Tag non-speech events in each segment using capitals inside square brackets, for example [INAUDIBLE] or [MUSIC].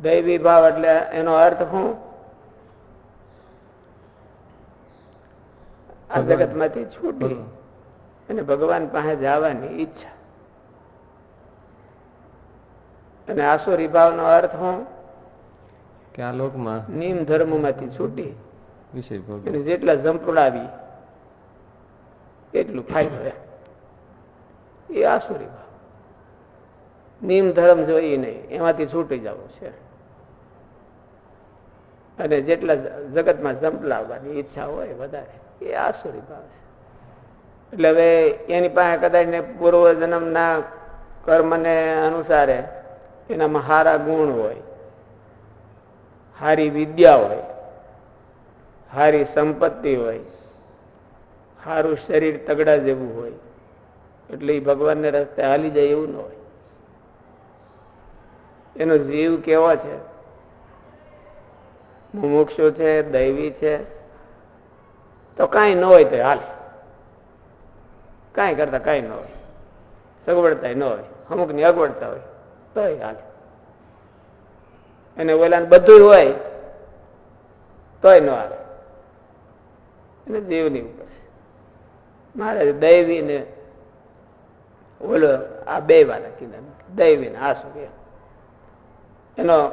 દૈવી ભાવ એટલે એનો અર્થ શું? આ જગતમાંથી છૂટી. અને ભગવાન પાસે જવાની ઈચ્છા. અને આસુરી ભાવનો અર્થ હું કે આ લોકમાં નિયમ ધર્મમાંથી છૂટી. વિષય ભોગ. જેટલા જંપડાવી એટલું ફાયદો. એ આસુરી ભાવ. નિયમ ધર્મ જોઈએ નહીં એમાંથી છૂટી જવું છે. અને જેટલા જગતમાં ઝંપલાવવાની ઈચ્છા હોય વધારે, એ આસુરી ભાવ છે. એટલે હવે એની પાસે કદાચ ને પૂર્વ જન્મના કર્મને અનુસારે એનામાં સારા ગુણ હોય સારી વિદ્યા હોય સારી સંપત્તિ હોય સારું શરીર તગડા જેવું હોય, એટલે એ ભગવાનને રસ્તે હાલી જાય એવું ન હોય. એનો જીવ કેવો છે? મુમુક્ષુ છે, દૈવી છે, તો કાંઈ ન હોય તો હાલ. કાંઈ કરતા કાંઈ ન હોય. સગવડતા ન હોય. અમુકની અગવડતા હોય, તોય હાલ. અને ઓલા બધું હોય, તોય ન હાલે. એને જીવની ઉપર. મારે દૈવી ને ઓલો આ બે વાળા કીધા દૈવી ને આ શું એનો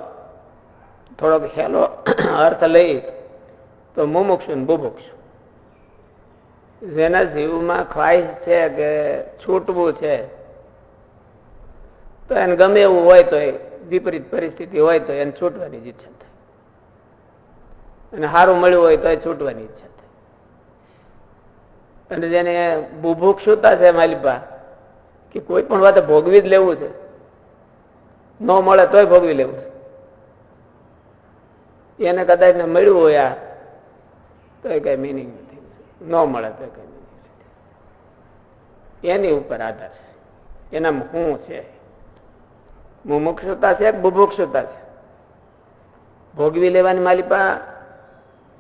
થોડોક હેલો અર્થ લઈ તો મુમુક્ષુ ને બુભુક્ષુ. જેના જીવમાં ખ્વાહિશ છે કે છૂટવું છે, તો એને ગમે એવું હોય તો વિપરીત પરિસ્થિતિ હોય તો એને છૂટવાની જ ઈચ્છા થાય. અને સારું મળ્યું હોય તો એ છૂટવાની ઈચ્છા થાય. અને જેને બુભુક્ષુતા છે માલિપા, કે કોઈ પણ વાતે ભોગવી જ લેવું છે. ન મળે તોય ભોગવી લેવું છે. એને કદાચ ને મળ્યું હોય આ, તો એ કઈ મિનિંગ નથી. ન મળે તો કઈ મિનિંગ એની ઉપર આધાર છે. એનામાં હું છે. મુમુક્ષતા છે બુભુક્ષતા છે? ભોગવી લેવાની માલિપા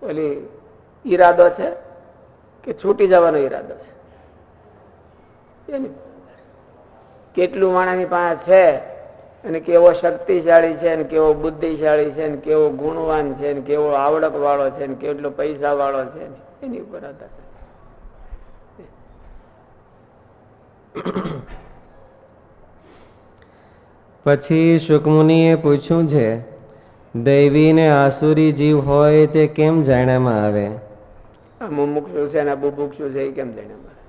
ઓલી ઈરાદો છે કે છૂટી જવાનો ઈરાદો છે? કેટલું માણસની પાસે છે? અને કેવો શક્તિશાળી છે ને કેવો બુદ્ધિશાળી છે ને કેવો ગુણવાન છે ને કેવો આવડત વાળો છે ને કેટલો પૈસા વાળો છે એની ઉપર આધાર પછી શુકમુનિએ પૂછ્યું છે દૈવી ને આસુરી જીવ હોય તે કેમ જાણવામાં આવે? આ મુમુક્ષુ છે ને આ બુભુક્ષુ છે એ કેમ જાણવામાં આવે?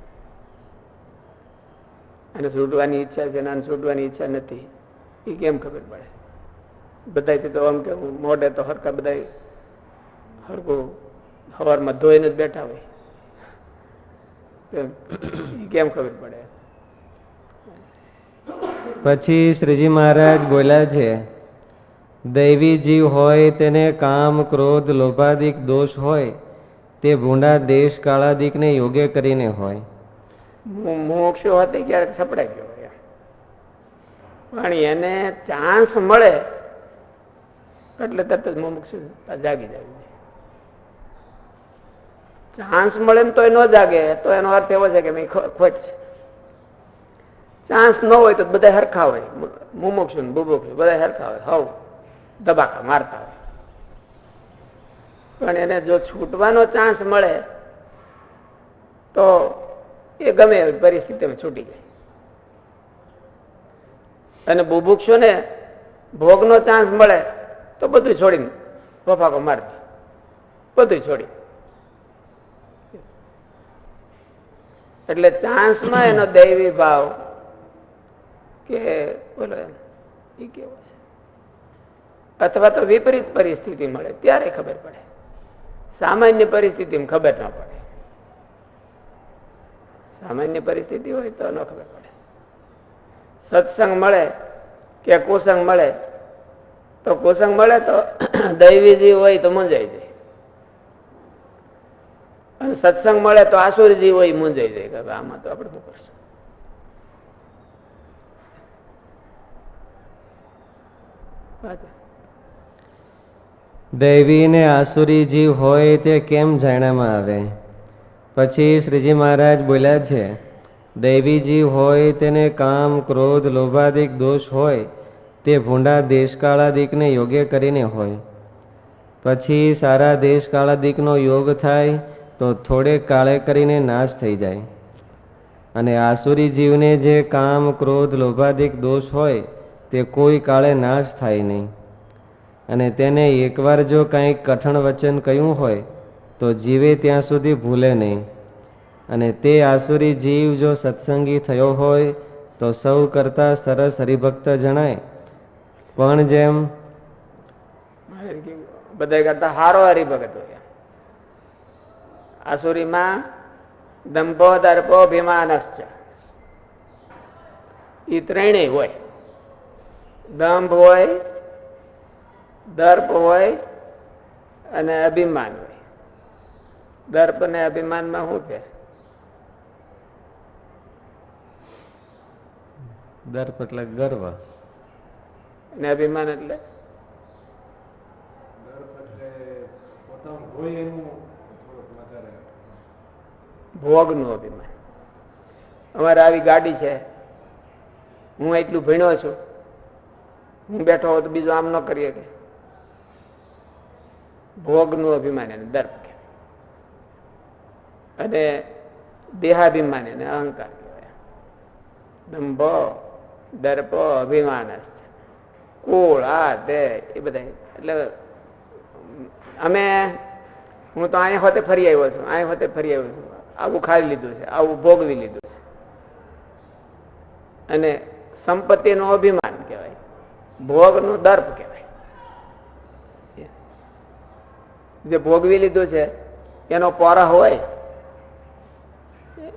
અને છૂટવાની ઈચ્છા છે ને છૂટવાની ઈચ્છા નથી. એ કેમ ખબર પડે? બધાથી તો આમ કે મોઢે તો હરકા બધા હરકું સવારમાં ધોઈને જ બેઠા હોય. કેમ ખબર પડે? પછી શ્રીજી મહારાજ બોલ્યા છે દૈવી જીવ હોય તેને કામ ક્રોધ લોભાદિક દોષ હોય તે ભૂંડા દેશ કાળાદિકને યોગ્ય કરીને હોય. મોક્ષ હતી ક્યારેક સપડાઈ ગયો. પણ એને ચાન્સ મળે, એટલે તરત જ મુમુક્ષુ જાગી જાય. ચાન્સ મળે ને એ ન જાગે, તો એનો અર્થ એવો છે કે ખોટ છે. ચાન્સ ન હોય તો બધા હરખા હોય. મુમુક્ષુ ને બુબુક્ષુ બધા હરખા હોય. હવ દબાકા મારતા હોય. પણ એને જો છૂટવાનો ચાન્સ મળે, તો એ ગમે એવી પરિસ્થિતિમાં છૂટી જાય. અને બુભુક્ષો ને ભોગનો ચાન્સ મળે તો બધું છોડીને ફફાકો મારી બધું છોડી. એટલે ચાન્સમાં એનો દૈવી ભાવ કે બોલો એમ એ કેવો છે? અથવા તો વિપરીત પરિસ્થિતિ મળે, ત્યારે ખબર પડે. સામાન્ય પરિસ્થિતિમાં ખબર ન પડે. સામાન્ય પરિસ્થિતિ હોય તો ન ખબર પડે. સત્સંગ મળે કે કુસંગ મળે, તો કુસંગ મળે તો [CLEARS THROAT] દૈવીજી હોય તો મૂંઝાઈ જાય. અને સત્સંગ મળે તો આસુરીજી હોય મૂંઝાઈ જાય, કે આમાં તો આપણે શું કરશું. દૈવી ને આસુરી જીવ હોય તે કેમ જાણવામાં આવે? પછી શ્રીજી મહારાજ બોલ્યા છે દૈવી જીવ હોય તેને કામ, ક્રોધ, લોભાદિક દોષ હોય તે ભૂંડા દેશકાળાદિકને યોગ્ય કરીને હોય. પછી સારા દેશકાળાદિકનો યોગ થાય તો થોડેક કાળે કરીને નાશ થઈ જાય. અને આસુરી જીવને જે કામ, ક્રોધ, લોભાદિક દોષ હોય તે કોઈ કાળે નાશ થાય નહીં. અને તેને એકવાર જો કાંઈક કઠણ વચન કહ્યું હોય તો જીવે ત્યાં સુધી ભૂલે નહીં. અને તે આસુરી જીવ જો સત્સંગી થયો હોય, તો સૌ કરતા સરસ હરિભક્ત જણાય. પણ જેમ બધા કરતા હારો હરિભગત હોય. આસુરીમાં દંભો દર્પો ભીમાનશ્ચ. એ ત્રણેય હોય. દંભ હોય, દર્પ હોય અને અભિમાન હોય. દર્પ અને અભિમાનમાં શું ફેર? દર્પ એટલે ગર્વ. અને અભિમાન એટલે? ભોગનું અભિમાન. અમારે આવી ગાડી છે. હું એટલું ભણ્યો છું. હું બેઠો હોઉં તો બીજું આમ ન કરીએ કે ભોગનું અભિમાન એને દર્પ કે અને દેહાભિમાન એને અહંકાર કહેવાય. દંભો. દર્પો અભિમાન કુળ, આ, તે, એ બધા. એટલે, અમે, હું તો અહીંયા હોતે ફરી આવ્યો છું અહીંયા હોતે ફરી આવ્યો છું. આવું ખાઈ લીધું છે આવું ભોગવી લીધું છે. અને સંપત્તિનું અભિમાન કહેવાય, ભોગનું દર્પ કહેવાય. જે ભોગવી લીધું છે, એનો પોરા હોય,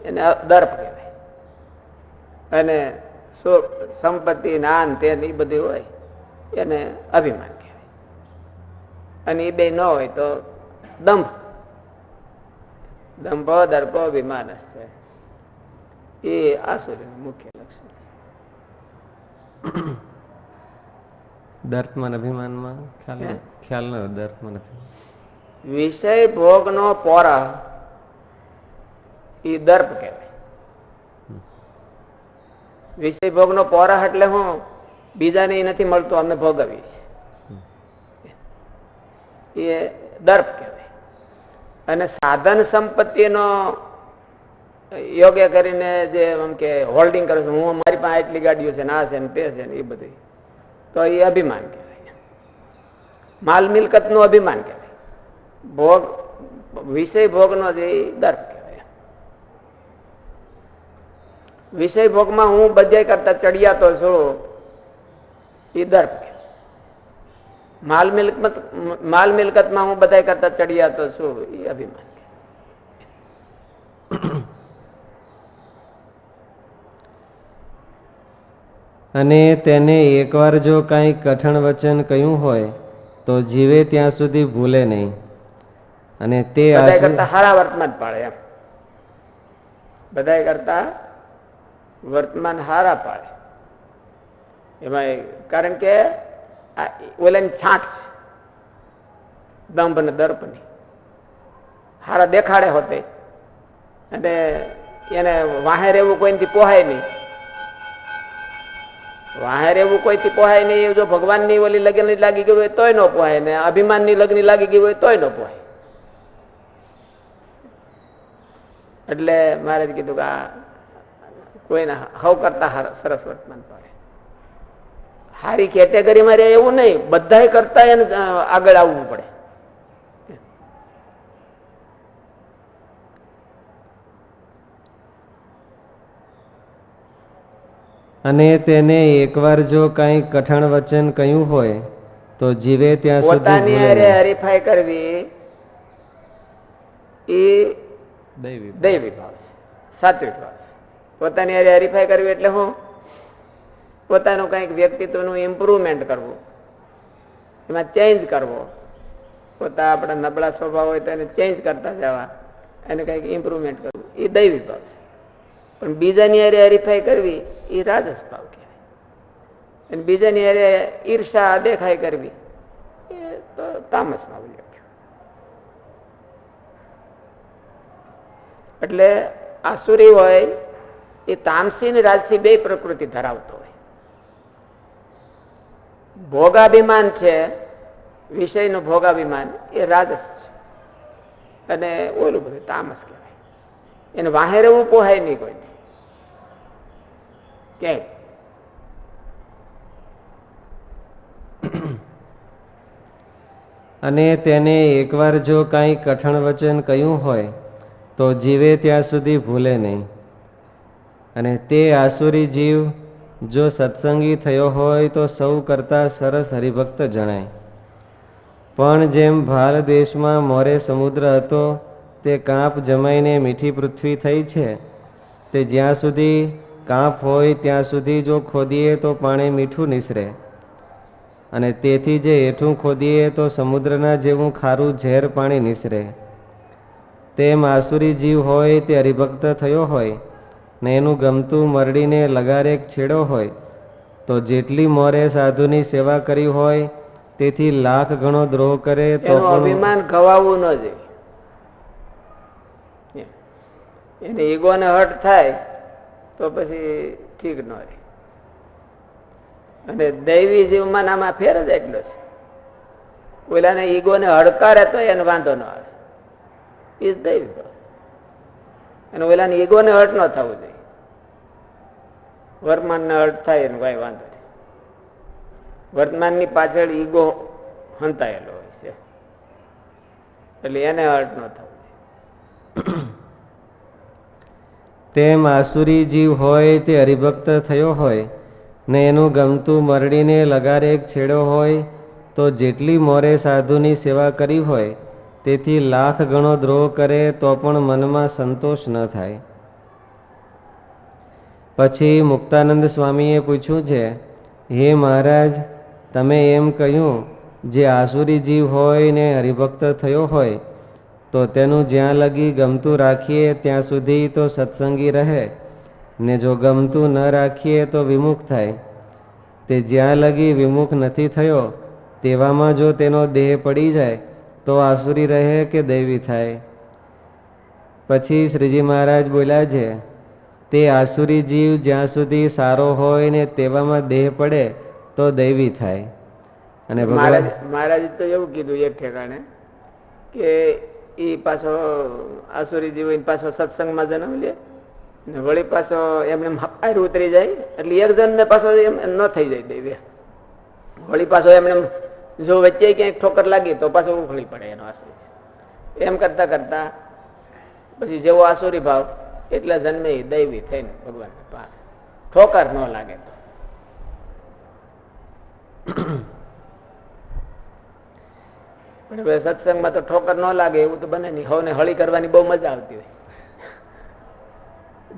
એને દર્પ કહેવાય. અને સુ- સંપત્તિ નાન તે એ બધું હોય એને અભિમાન કહેવાય. અને એ બે ન હોય તો દંભ. દંભ દર્પ અભિમાન છે. એ આસુરીનું મુખ્ય લક્ષણ દર્પમાં અભિમાનમાં ખ્યાલ ખ્યાલ ન દર્પમાં વિષય ભોગનો પોરા એ દર્પ કહેવાય. વિષય ભોગનો પોરા એટલે હું બીજાને એ નથી મળતું, અમે ભોગવીએ છીએ. એ દર્પ કહેવાય. અને સાધન સંપત્તિનો યોગ્ય કરીને જે આમ કે હોલ્ડિંગ કરું છું, હું મારી પાસે આટલી ગાડીઓ છે, ને છે, ને તે છે, ને એ બધી. તો એ અભિમાન કહેવાય. માલ મિલકતનું અભિમાન કહેવાય. ભોગ, વિષય ભોગનો જે દર્પ કહેવાય વિષય ભોગમાં હું બધે કરતા ચડિયાતો છું. એ દર્પ. માલ મિલકત માલ મિલકતમાં હું બધા કરતા ચડિયાતો છું. એ અભિમાન. અને તેને એકવાર જો કાંઈ કઠણ વચન કહ્યું હોય તો જીવે ત્યાં સુધી ભૂલે નહીં. અને તે બધાય કરતા હારા વર્તમાન પાડે એમ. બધાય કરતા વર્તમાન હારા પાડે. એમાં કારણ કે આ ઓલાની છાંટ છે. દંભ ને દર્પની. હારા દેખાડે હોતે. અને એને વાહે રહેવું કોઈથી પોહાય નહીં. વાહેર રહેવું કોઈથી પોહાય નહીં જો ભગવાનની ઓલી લગ્ન લાગી ગયું હોય તોય ન પોહાય ને અભિમાનની લગ્ન લાગી ગયું હોય તોય ન પોહાય. એટલે મારે કીધું કે આ કોઈને હવ કરતા સરસ વર્તમાન પડે હારી કેટેગરીમાં રહે એવું નહીં બધા કરતા એને આગળ આવવું પડે. અને તેને એકવાર જો કઈ કઠણ વચન કહ્યું હોય તો જીવે ત્યાં સુધી પોતાની હરીફાઈ કરવી એ દૈવી દૈવી ભાવ છે સાત્વિક ભાવ છે. પોતાની હારે કરવી એટલે હું પોતાનું કંઈક વ્યક્તિત્વનું ઇમ્પ્રુવમેન્ટ કરવું. એમાં ચેન્જ કરવો. પોતા આપણા નબળા સ્વભાવ હોય તો એને ચેન્જ કરતા જવા. એને કંઈક ઇમ્પ્રુવમેન્ટ કરવું. એ દૈવી ભાવ છે. પણ બીજાની હારે હરીફાઈ કરવી એ રાજસ ભાવ કહેવાય. અને બીજાની હારે ઈર્ષા દેખાય કરવી એ તો તામસમાં લખ્યું એટલે આસુરી હોય એ તામસી ને રાજસી બે પ્રકૃતિ ધરાવતો હોય. ભોગાભિમાન છે, વિષયનું ભોગાભિમાન એ રાજસ છે. અને ઓલું બધું તામસ કહેવાય. એને વાહે રહેવું પોહાય નહીં કોઈ કેમ? અને તેને એકવાર જો કાંઈ કઠણ વચન કહ્યું હોય, તો જીવે ત્યાં સુધી ભૂલે નહીં. અને તે આસુરી જીવ જો સત્સંગી થયો હોય તો સૌ કરતાં સરસ હરિભક્ત જણાય. પણ જેમ ભારત દેશમાં મોરે સમુદ્ર હતો, તે કાંપ જમાઈને મીઠી પૃથ્વી થઈ છે. તે જ્યાં સુધી કાંપ હોય ત્યાં સુધી જો ખોદીએ તો પાણી મીઠું નિસરે. અને તેથી જે હેઠું ખોદીએ તો સમુદ્રના જેવું ખારું ઝેર પાણી નિસરે. તેમ આસુરી જીવ હોય તે હરિભક્ત થયો હોય ને એનું ગમતું મરડીને લગારેક છેડો હોય તો જેટલી મોરે સાધુની સેવા કરી હોય તેથી લાખ ગણો દ્રોહ કરે તો અભિમાન ગવાવું ન જોઈએ. એને ઈગોને હટ થાય તો પછી ઠીક ન રહે અને દૈવી જીવમાં આમાં ફેર જ એટલો છે ઓલાને ઈગોને હડકારે તો એને વાંધો ન આવે એ જ દૈવી. અને પેલાને ઈગોને હટ ન થવું જોઈએ વર્તમાનને અર્થ થાય એનો કઈ વાંધો નહીં. વર્તમાનની પાછળ ઈગો હંતાયેલો હોય છે. એટલે એને અર્થ ન થવું [CLEARS THROAT] તેમ આસુરી જીવ હોય તે હરિભક્ત થયો હોય, ને એનું ગમતું મરડીને લગારે એક છેડો હોય, તો જેટલી મોરે સાધુની સેવા કરી હોય, તેથી લાખ ગણો દ્રોહ કરે તો પણ મનમાં સંતોષ ન થાય. પછી મુક્તાનંદ સ્વામીએ પૂછ્યું છે, હે મહારાજ, તમે એમ કહ્યું, જે આસુરી જીવ હોય ને હરિભક્ત થયો હોય, તો તેનું જ્યાં લગી ગમતું રાખીએ, ત્યાં સુધી તો સત્સંગી રહે. ને જો ગમતું ન રાખીએ, તો વિમુખ થાય. તે જ્યાં લગી વિમુખ નથી થયો, તેવામાં જો તેનો દેહ પડી જાય, તો આસુરી રહે કે દૈવી થાય? પછી શ્રીજી મહારાજ બોલ્યા છે તે આસુરી જીવ જ્યાં સુધી સારો હોય ને તેવામાં દેહ પડે, તો દૈવી થાય. અને ભગવાન મહારાજ તો એવું કીધું એક ઠેકાણે કે એ પાછો આસુરી જીવ પાછો સત્સંગમાં જન્મ લે ને વળી પાછો એમને હાર ઉતરી જાય, એટલે એક જણ ને પાછો એમ ન થઈ જાય દૈવી. વળી પાછો એમને જો વચ્ચે ક્યાંક ઠોકર લાગી તો પાછો ઉખડી પડે એનો આસુરી એમ કરતા કરતા પછી જેવો આસુરી ભાવ એટલા જન્મે દૈવી થઈને ભગવાન પાસે ઠોકર ન લાગે તો. સત્સંગમાં તો ઠોકર ન લાગે, એવું તો બને નહીં. હવે હળી કરવાની બહુ મજા આવતી હોય.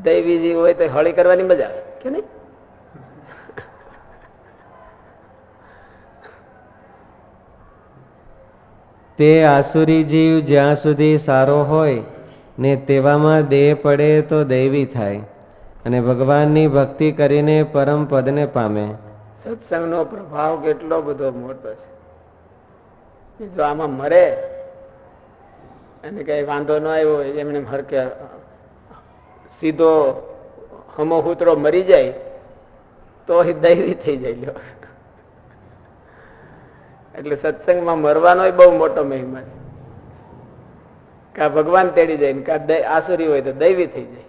દૈવી જીવ હોય તો હળી કરવાની મજા આવે, કે નહીં? તે આસુરી જીવ જ્યાં સુધી સારો હોય ને તેવામાં દેહ પડે તો દૈવી થાય. અને ભગવાનની ભક્તિ કરીને પરમ પદને પામે. સત્સંગનો પ્રભાવ કેટલો બધો મોટો છે. જો આમાં મરે અને કઈ વાંધો ન આવ્યો એમને હરકે સીધો હમો હુતરો મરી જાય તો એ દૈવી થઈ જાય લ્યો. એટલે સત્સંગમાં મરવાનો બહુ મોટો મહિમા છે. કા ભગવાન તેડી જાય ને કા આસુરી હોય તો દૈવી થઈ જાય.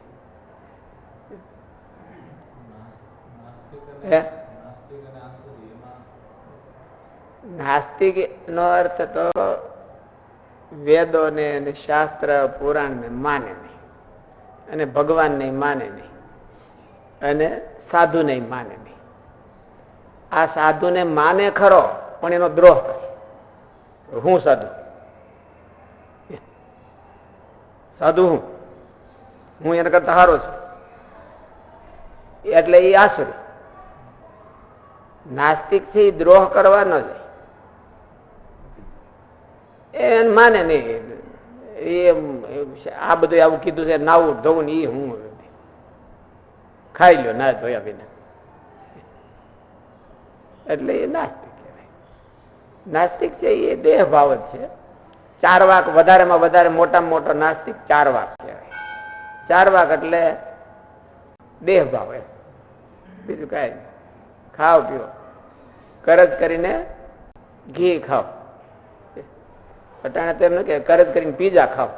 નાસ્તિક નો અર્થ તો વેદો ને અને શાસ્ત્ર પુરાણ ને માને નહીં. અને ભગવાન ને માને નહીં. અને સાધુ ને માને નહીં. આ સાધુ ને માને ખરો પણ એનો દ્રોહ કરે. હું સાધુ. સાધુ હું. હું એના કરતા સારો છું. એટલે એ આસુરી. નાસ્તિક છે એ દ્રોહ કરવા ન જાય. એને માને નહીં. એ આ બધું આવું કીધું છે, નાવું ધોવું એ હું ખાઈ લો ના ધોયા વિના. એટલે એ નાસ્તિક કહેવાય. નાસ્તિક છે એ દેહ ભાવ છે. ચાર વાક વધારેમાં વધારે મોટામાં મોટો નાસ્તિક ચાર વાક કહેવાય. ચાર વાક એટલે દેહ ભાવ એમ. બીજું કાંઈ ખાઓ, પીઓ. કરજ કરીને ઘી ખાવ અટાણે તો એમ કે કરજ કરીને પીઝા ખાવ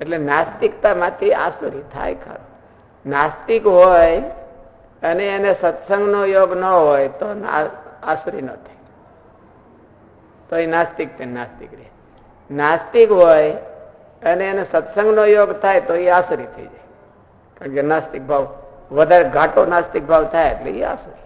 એટલે નાસ્તિકતામાંથી આસુરી થાય ખરો. નાસ્તિક હોય અને એને સત્સંગનો યોગ ન હોય તો આસુરી ન થાય. તો એ નાસ્તિક તે નાસ્તિક રહે. નાસ્તિક હોય અને એને સત્સંગનો યોગ થાય તો એ આસુરી થઈ જાય. કારણ કે નાસ્તિક ભાવ વધારે ઘાટો નાસ્તિક ભાવ થાય એટલે એ આસુરી.